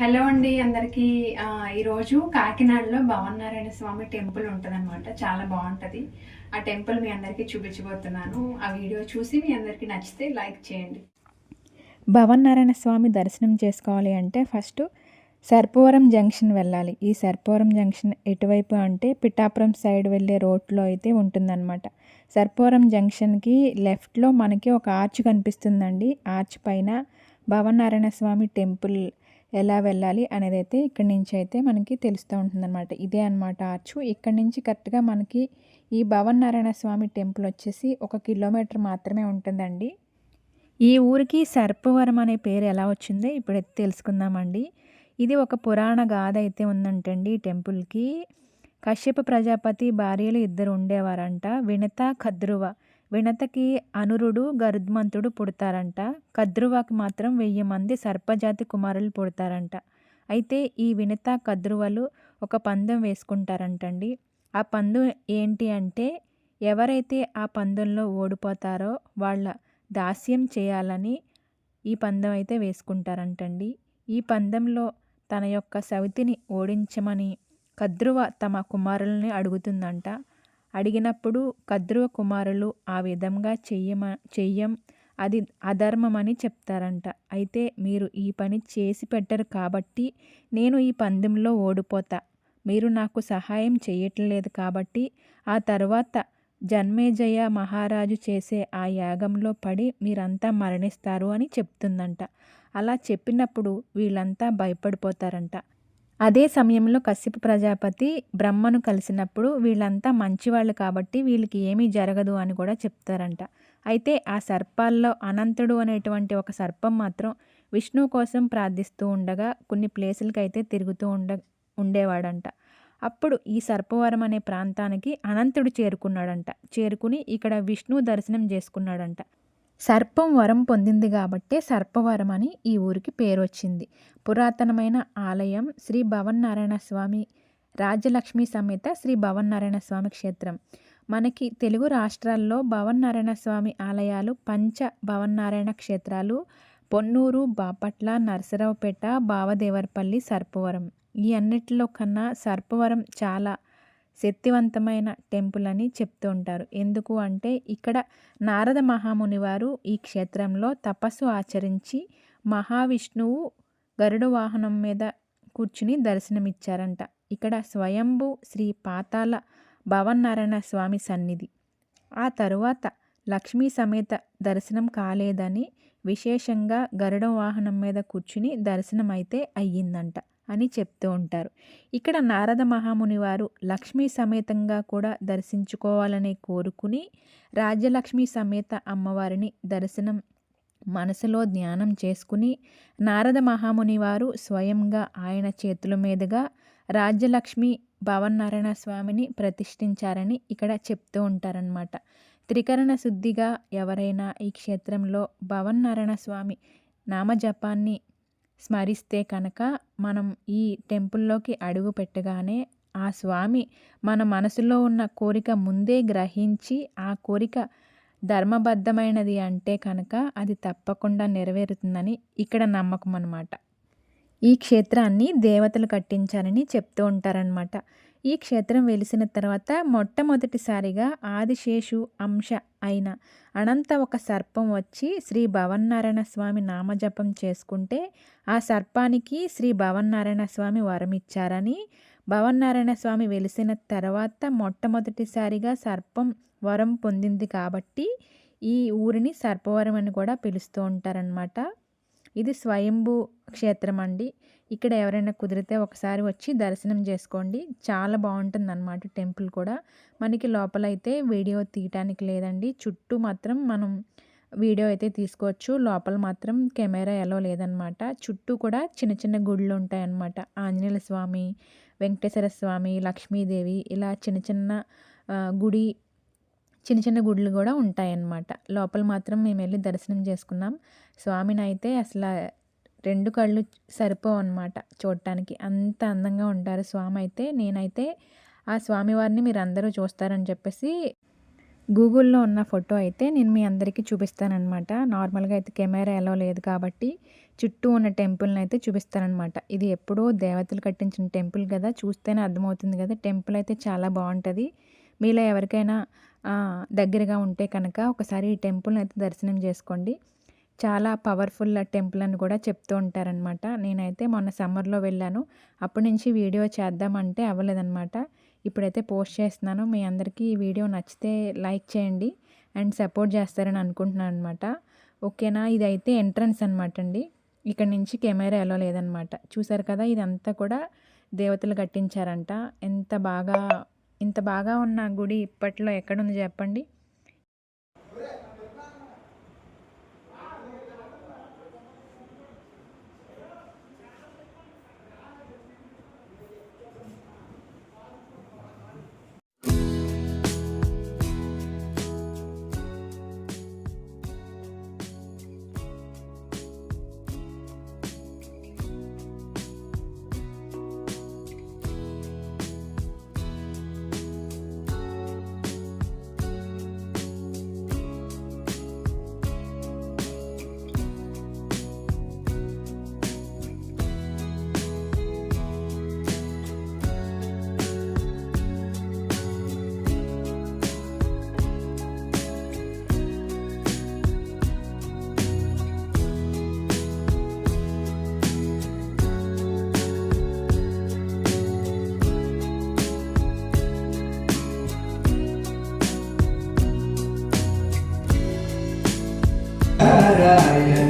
Hello అండి అందరికీ. ఈరోజు కాకినాడలో భవన్నారాయణ స్వామి టెంపుల్ ఉంటుందన్నమాట. చాలా బాగుంటుంది ఆ టెంపుల్ మీ అందరికీ చూపించబోతున్నాను. ఆ వీడియో చూసి మీ అందరికీ నచ్చితే లైక్ చేయండి. భవన్నారాయణ స్వామి దర్శనం చేసుకోవాలి అంటే ఫస్ట్ సర్పవరం జంక్షన్ వెళ్ళాలి. ఈ సర్పవరం జంక్షన్ ఎటువైపు అంటే పిఠాపురం సైడ్ వెళ్ళే రోడ్లో అయితే ఉంటుందన్నమాట. సర్పవరం జంక్షన్కి లెఫ్ట్లో మనకి ఒక ఆర్చ్ కనిపిస్తుందండి. ఆర్చ్ పైన భవనారాయణ స్వామి టెంపుల్ ఎలా వెళ్ళాలి అనేది అయితే ఇక్కడి నుంచి అయితే మనకి తెలుస్తూ ఉంటుందన్నమాట. ఇదే అన్నమాట ఆర్చు. ఇక్కడి నుంచి కరెక్ట్గా మనకి ఈ భవనారాయణ స్వామి టెంపుల్ వచ్చేసి ఒక కిలోమీటర్ మాత్రమే ఉంటుందండి. ఈ ఊరికి సర్పవరం అనే పేరు ఎలా వచ్చిందో ఇప్పుడైతే తెలుసుకుందామండి. ఇది ఒక పురాణ గాథ అయితే ఉందంటండి ఈ టెంపుల్కి. కశ్యప ప్రజాపతి భార్యలు ఇద్దరు ఉండేవారంట. వినత ఖద్రువ వినతకి అనురుడు గరుద్మంతుడు పుడతారంట. కద్రువకి మాత్రం వెయ్యి మంది సర్పజాతి కుమారులు పుడతారంట. అయితే ఈ వినత కద్రువలు ఒక పందెం వేసుకుంటారంటండి. ఆ పందెం ఏంటి అంటే ఎవరైతే ఆ పందెంలో ఓడిపోతారో వాళ్ళ దాస్యం చేయాలని ఈ పందెం అయితే వేసుకుంటారంటండి. ఈ పందెంలో తన యొక్క సవితిని ఓడించమని కద్రువ తమ కుమారుల్ని అడుగుతుందంట. అడిగినప్పుడు కద్రువ కుమారులు ఆ విధంగా చెయ్యమ చెయ్యం అది అధర్మమని చెప్తారంట. అయితే మీరు ఈ పని చేసి పెట్టరు కాబట్టి నేను ఈ పందెంలో ఓడిపోతా. మీరు నాకు సహాయం చేయట్లేదు కాబట్టి ఆ తర్వాత జన్మేజయ మహారాజు చేసే ఆ యాగంలో పడి మీరంతా మరణిస్తారు అని చెప్తుందంట. అలా చెప్పినప్పుడు వీళ్ళంతా భయపడిపోతారంట. అదే సమయంలో కశ్యప ప్రజాపతి బ్రహ్మను కలిసినప్పుడు వీళ్ళంతా మంచివాళ్ళు కాబట్టి వీళ్ళకి ఏమీ జరగదు అని కూడా చెప్తారంట. అయితే ఆ సర్పాల్లో అనంతుడు అనేటువంటి ఒక సర్పం మాత్రం విష్ణువు కోసం ప్రార్థిస్తూ ఉండగా కొన్ని ప్లేసులకి అయితే తిరుగుతూ ఉండ ఉండేవాడంట. అప్పుడు ఈ సర్పవరం అనే ప్రాంతానికి అనంతుడు చేరుకున్నాడంట. చేరుకుని ఇక్కడ విష్ణు దర్శనం చేసుకున్నాడంట. సర్పం వరం పొందింది కాబట్టే సర్పవరం అని ఈ ఊరికి పేరు వచ్చింది. పురాతనమైన ఆలయం శ్రీ భవన్నారాయణ స్వామి రాజ్యలక్ష్మి సమేత శ్రీ భవన్నారాయణ స్వామి క్షేత్రం. మనకి తెలుగు రాష్ట్రాల్లో భవన్నారాయణ స్వామి ఆలయాలు పంచ భవన్నారాయణ క్షేత్రాలు పొన్నూరు బాపట్ల నరసరావుపేట బావదేవరపల్లి సర్పవరం. ఈ అన్నిటిలో కన్నా సర్పవరం చాలా శక్తివంతమైన టెంపుల్ అని చెప్తూ ఉంటారు. ఎందుకు అంటే ఇక్కడ నారద మహాముని వారు ఈ క్షేత్రంలో తపస్సు ఆచరించి మహావిష్ణువు గరుడ వాహనం మీద కూర్చుని దర్శనమిచ్చారంట. ఇక్కడ స్వయంభు శ్రీ పాతాల భవన్నారాయణ స్వామి సన్నిధి. ఆ తరువాత లక్ష్మీ సమేత దర్శనం కాలేదని విశేషంగా గరుడ వాహనం మీద కూర్చుని దర్శనం అయితే అయ్యిందంట. అని చెప్తూ ఉంటారు. ఇక్కడ నారద మహాముని వారు లక్ష్మీ సమేతంగా కూడా దర్శించుకోవాలని కోరుకుని రాజ్యలక్ష్మి సమేత అమ్మవారిని దర్శనం మనసులో ధ్యానం చేసుకుని నారద మహాముని వారు స్వయంగా ఆయన చేతుల మీదుగా రాజ్యలక్ష్మి భవన్నారాయణ స్వామిని ప్రతిష్ఠించారని ఇక్కడ చెప్తూ ఉంటారనమాట త్రికరణ శుద్ధిగా ఎవరైనా ఈ క్షేత్రంలో భవన్నారాయణ స్వామి నామజపాన్ని స్మరిస్తే కనుక మనం ఈ టెంపుల్లోకి అడుగు పెట్టగానే ఆ స్వామి మన మనసులో ఉన్న కోరిక ముందే గ్రహించి ఆ కోరిక ధర్మబద్ధమైనది అంటే కనుక అది తప్పకుండా నెరవేరుతుందని ఇక్కడ నమ్మకం అన్నమాట ఈ క్షేత్రాన్ని దేవతలు కట్టించారని చెప్తూ ఉంటారనమాట ఈ క్షేత్రం వెలిసిన తర్వాత మొట్టమొదటిసారిగా ఆదిశేషు అంశ అయిన అనంత ఒక సర్పం వచ్చి శ్రీ భవన్నారాయణ స్వామి నామజపం చేసుకుంటే ఆ సర్పానికి శ్రీ భవన్నారాయణ స్వామి వరం ఇచ్చారని భవన్నారాయణ స్వామి వెలిసిన తర్వాత మొట్టమొదటిసారిగా సర్పం వరం పొందింది కాబట్టి ఈ ఊరిని సర్పవరం అని కూడా పిలుస్తూ ఉంటారనమాట ఇది స్వయంభూ క్షేత్రం అండి ఇక్కడ ఎవరైనా కుదిరితే ఒకసారి వచ్చి దర్శనం చేసుకోండి. చాలా బాగుంటుంది అనమాట టెంపుల్ కూడా. మనకి లోపలైతే వీడియో తీయటానికి లేదండి. చుట్టూ మాత్రం మనం వీడియో అయితే తీసుకోవచ్చు. లోపల మాత్రం కెమెరా ఎలా లేదనమాట చుట్టూ కూడా చిన్న చిన్న గుళ్ళు ఉంటాయన్నమాట. ఆంజనేయ స్వామి వెంకటేశ్వర స్వామి లక్ష్మీదేవి ఇలా చిన్న చిన్న గుడి చిన్న చిన్న గుడులు కూడా ఉంటాయన్నమాట. లోపల మాత్రం మేము వెళ్ళి దర్శనం చేసుకున్నాం. స్వామిని అయితే అసలు రెండు కళ్ళు సరిపోవు అనమాట చూడటానికి. అంత అందంగా ఉంటారు స్వామి అయితే. నేనైతే ఆ స్వామివారిని మీరు అందరూ చూస్తారని చెప్పేసి గూగుల్లో ఉన్న ఫోటో అయితే నేను మీ అందరికీ చూపిస్తానన్నమాట. నార్మల్గా అయితే కెమెరా ఎలా లేదు కాబట్టి చుట్టూ ఉన్న టెంపుల్ని అయితే చూపిస్తానన్నమాట. ఇది ఎప్పుడో దేవతలు కట్టించిన టెంపుల్ కదా. చూస్తేనే అర్థమవుతుంది కదా. టెంపుల్ అయితే చాలా బాగుంటుంది. మీలో ఎవరికైనా దగ్గరగా ఉంటే కనుక ఒకసారి ఈ టెంపుల్ని అయితే దర్శనం చేసుకోండి. చాలా పవర్ఫుల్ టెంపుల్ అని కూడా చెప్తూ ఉంటారనమాట నేనైతే మొన్న సమ్మర్లో వెళ్ళాను. అప్పటి నుంచి వీడియో చేద్దామంటే అవ్వలేదన్నమాట. ఇప్పుడైతే పోస్ట్ చేస్తున్నాను. మీ అందరికీ ఈ వీడియో నచ్చితే లైక్ చేయండి అండ్ సపోర్ట్ చేస్తారని అనుకుంటున్నాను అనమాట ఓకేనా? ఇదైతే ఎంట్రన్స్ అనమాట అండి. ఇక్కడ నుంచి కెమెరా ఎలా లేదనమాట చూసారు కదా ఇదంతా కూడా దేవతలు కట్టించారంట. ఎంత బాగా ఇంత బాగా ఉన్న గుడి ఇప్పట్లో ఎక్కడుంది చెప్పండి? I am.